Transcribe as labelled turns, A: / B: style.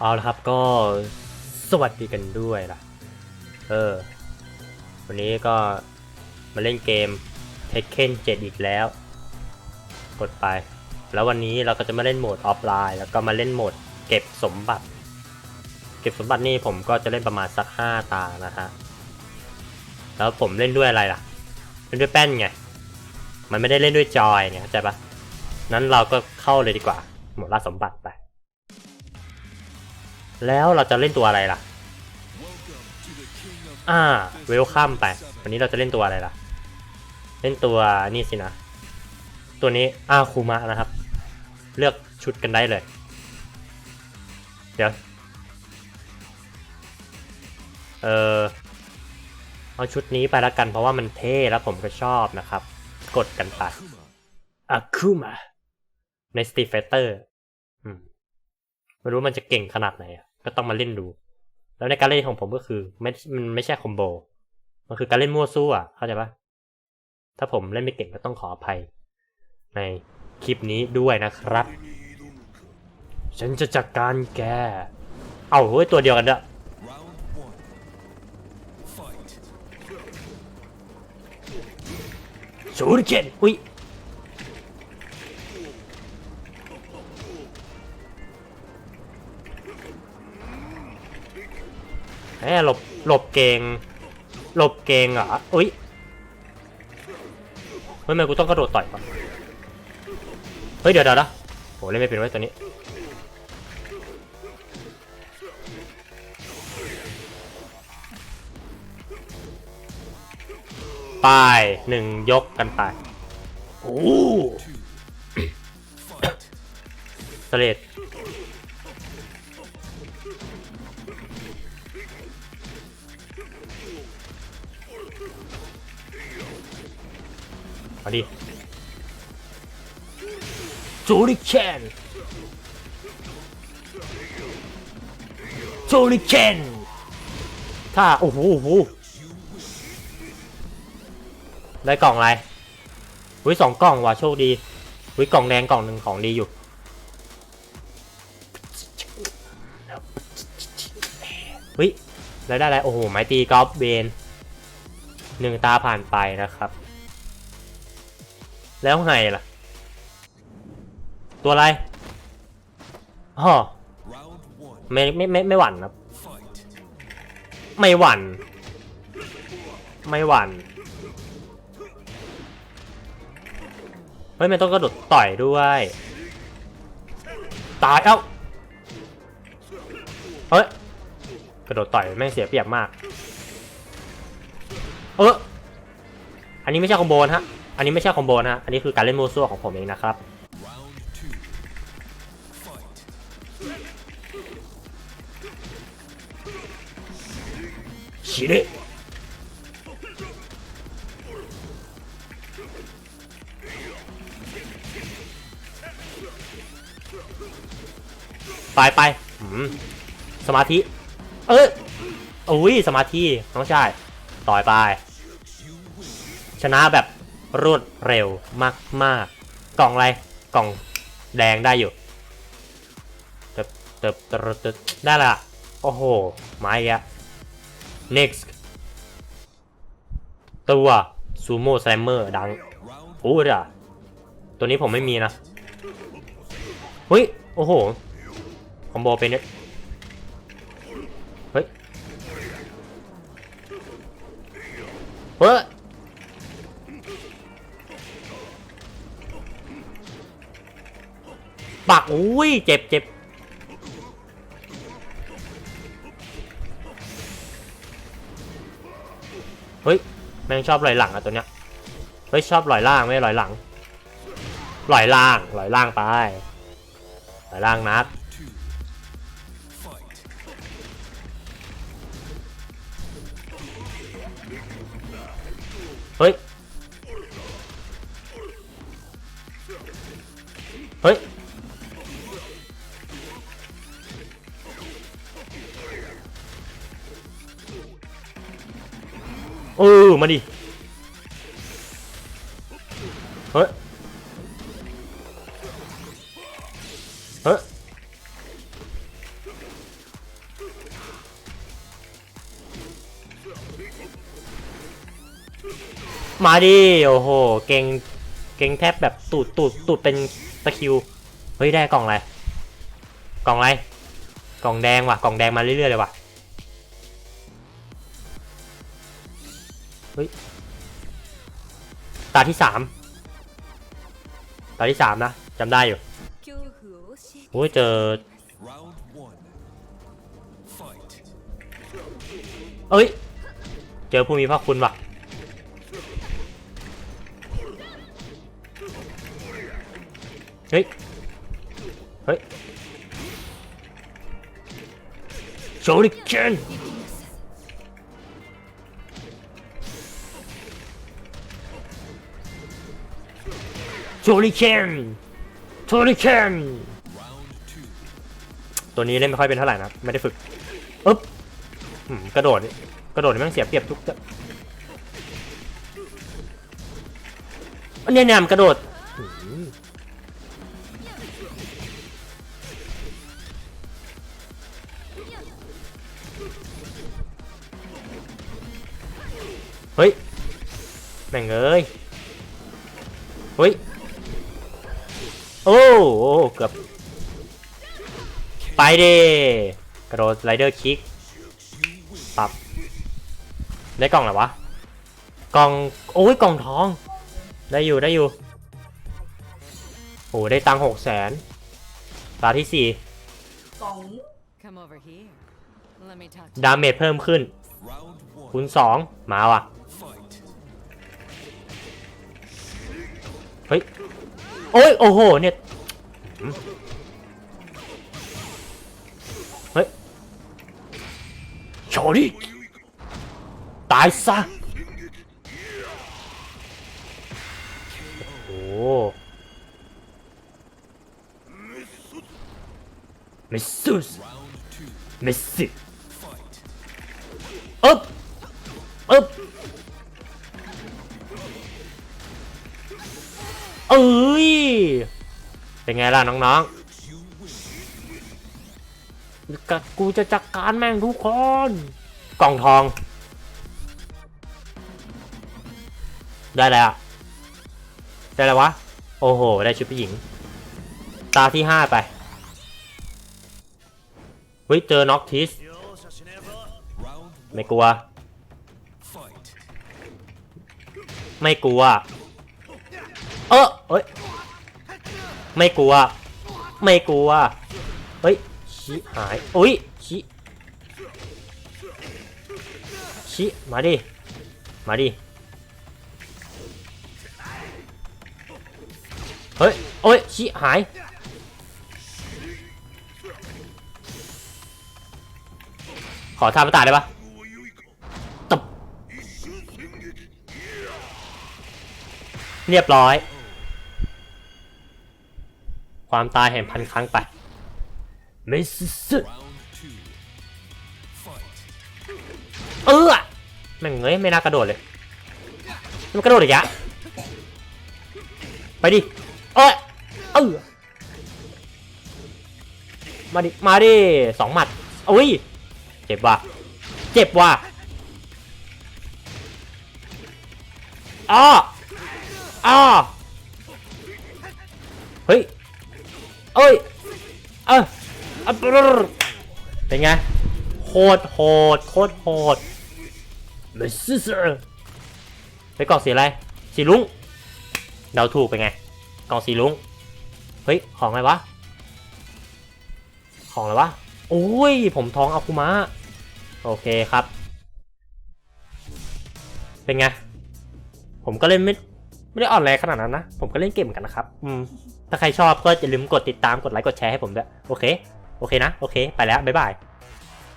A: เอาละครับก็สวัสดีกันด้วยล่ะ เออ วันนี้ก็มาเล่นเกม Tekken 7 อีกแล้ว กดไป แล้ววันนี้เราก็จะมาเล่นโหมดออฟไลน์ แล้วก็มาเล่นโหมดเก็บสมบัติ เก็บสมบัตินี่ผมก็จะเล่นประมาณสัก 5 ตานะฮะ แล้วผมเล่นด้วยอะไรล่ะ เล่นด้วยแป้นไง มันไม่ได้เล่นด้วยจอยเนี่ยเข้าใจปะนั้นเราก็เข้าเลยดีกว่าโหมดล่าสมบัติไป แล้วเราจะเล่นตัวอะไรล่ะ อ่า เวลคัมไป วันนี้เราจะเล่นตัวอะไรล่ะ เล่นตัวนี่สินะ ตัวนี้อาคูมะนะครับ เลือกชุดกันได้เลย เดี๋ยว เออเอาชุดนี้ไปแล้วกันเพราะว่ามันเท่แล้วผมก็ชอบนะครับ กดกันไปอาคูมะในสตีฟเฟเตอร์ไม่รู้มันจะเก่งขนาดไหนอะ ก็ต้องมาเล่นดู แล้วในการเล่นของผมก็คือไม่มันไม่ใช่คอมโบ มันคือการเล่นมั่วซั่วเข้าใจปะถ้าผมเล่นไม่เก่งก็ต้องขออภัย ในคลิปนี้ด้วยนะครับ ฉันจะจัดการแก เอาเฮ้ยตัวเดียวกันเด้อชูริเคนอุ้ย แหมหลบหลบเกงหลบเกงเหรออุ้ยเฮ้ยทำไมกูต้องกระโดดต่อยก่อนเฮ้ยเดี๋ยวเดี๋ยวนะโหเล่นไม่เป็นไว้ตัวนี้ไปหนึ่งยกกันไปโอ้สเลด มาดิจูริเคนจูริเคนถ้าโอ้โหโอ้โหได้กล่องอะไรอุ้ยสองกล่องว่ะโชคดีอุ้ยกล่องแดงกล่องหนึ่งของดีอยู่เฮ้ยแล้วได้อะไร โอ้โห ไม้ตีกอล์ฟเบนหนึ่งตาผ่านไปนะครับ แล้วไงล่ะ ตัวอะไรอ๋อไม่ไม่ไม่ไม่หวั่นครับ ไม่หวั่น ไม่หวั่นเฮ้ยไมันต้องกระโดดต่อยด้วย ตายเอ้าเฮ้ยกระโดดต่อยแม่งเสียเปรียบมาก เอออันนี้ไม่ใช่คอมโบนะฮะ อันนี้ไม่ใช่คอมโบนะฮะอันนี้คือการเล่นโมวซั่วของผมเองนะครับ ชิริไปไปสมาธิ เอ้ยอุ้ย สมาธิน้องชาย ต่อยไป ชนะแบบ รวดเร็วมากมากๆ กล่องอะไร กล่องแดงได้อยู่เติบเติบเติบเติบได้ละ โอ้โหมาอีกแล้ว next ตัวซูโม่แซมเมอร์ดังโอ้ยอะตัวนี้ผมไม่มีนะ เฮ้ย โอ้โห คอมโบเป็นเนี่ยเฮ้ย เฮ้ย ปักอุ้ยเจ็บเจ็บเฮ้ยแม่งชอบลอยหลังอะตัวเนี้ยเฮ้ยชอบลอยล่างไม่ลอยหลังลอยล่างลอยล่างไปลอยล่างนัดเฮ้ย เออมาดิ เฮ้ย เฮ้ย มาดิ โอ้โห เก่ง เก่งแทบแบบตูดตูดตูดเป็นตะคิว เฮ้ย ได้กล่องอะไร กล่องอะไร กล่องแดงว่ะ กล่องแดงมาเรื่อยๆเลยว่ะ ฮ้ย ตาที่สาม ตาที่สามนะจำได้อยู่โอ้ยเจอ เอ้ย เจอผู้มีพระคุณว่ะเฮ้ย เฮ้ยโชว์ดิเคน โชริเคนโชริเคน
B: Round two.
A: ตัวนี้เล่นไม่ค่อยเป็นเท่าไหร่นะไม่ได้ฝึกอึ๊บอืมกระโดดกระโดดนี่แมันเสียเปรียบทุกจะอันเนี้ยเนี่ยมันกระโดดอืมเฮ้ย แม่งเอ้ย เฮ้ย โอ้โอ้เกือบ ไปดิกระโดดไรเดอร์คิกปรับ ได้กล่องอะไรวะ กล่อง โอ้ย กล่องทอง ได้อยู่ ได้อยู่ โอ้ได้ตังหกแสนตาที่สี่
C: Come over here. Let me talk to
A: ดาเมจเพิ่มขึ้น
B: Round one.
A: คูณสองมาว่ะ
B: Fight.
A: เฮ้ย โอ้ยโอ้โหเนี่ยเฮ้ยโชดิตายซะโอ้โหไม่สุด
B: Round two.
A: ไม่สิ
B: Fight.
A: เป็นไงล่ะน้องๆก,กูจะจัดการแม่งทุกคน กล่องทอง ได้แล้วอะได้แล้ววะ โอ้โห ได้ชุดผู้หญิง ตาที่ห้าไป เฮ้ย เจอน็อกทิส ไม่กลัว ไม่กลัว ไม่กลัว ไม่กลัว เฮ้ยชิหาย อุ้ยชิชิมาดิ มาดิ เฮ้ย โอ้ยชิหาย ขอทำตาได้ปะตบเรียบร้อย ความตายแห่งพันครั้งไปไม่สุด
B: Round two. Fight.
A: เออแม่งเอ้ยไม่น่ากระโดดเลยมันกระโดดอีกอะไปดิเอ้ยเออมาดิ มาดิสองหมัดอุ้ย เจ็บว่ะ เจ็บว่ะอ้ออ้อเฮ้ย เอ้ย เอออะปรึ๊ดเป็นไง โคตรโหด โคตรโหดไม่ซื่อไปกล่องสีอะไร สีลุงเดาถูกไปไง กล่องสีลุงเฮ้ย ของอะไรวะ ของอะไรวะ โอ้ย ผมท้องอาคุมะ โอเคครับ เป็นไง ผมก็เล่นไม่ไม่ได้อ่อนแรงขนาดนั้นนะ ผมก็เล่นเกมเหมือนกันนะครับ อืม ถ้าใครชอบก็อย่าลืมกดติดตามกดไลค์กดแชร์ให้ผมด้วย โอเค โอเคนะ โอเค ไปแล้ว บ๊ายบาย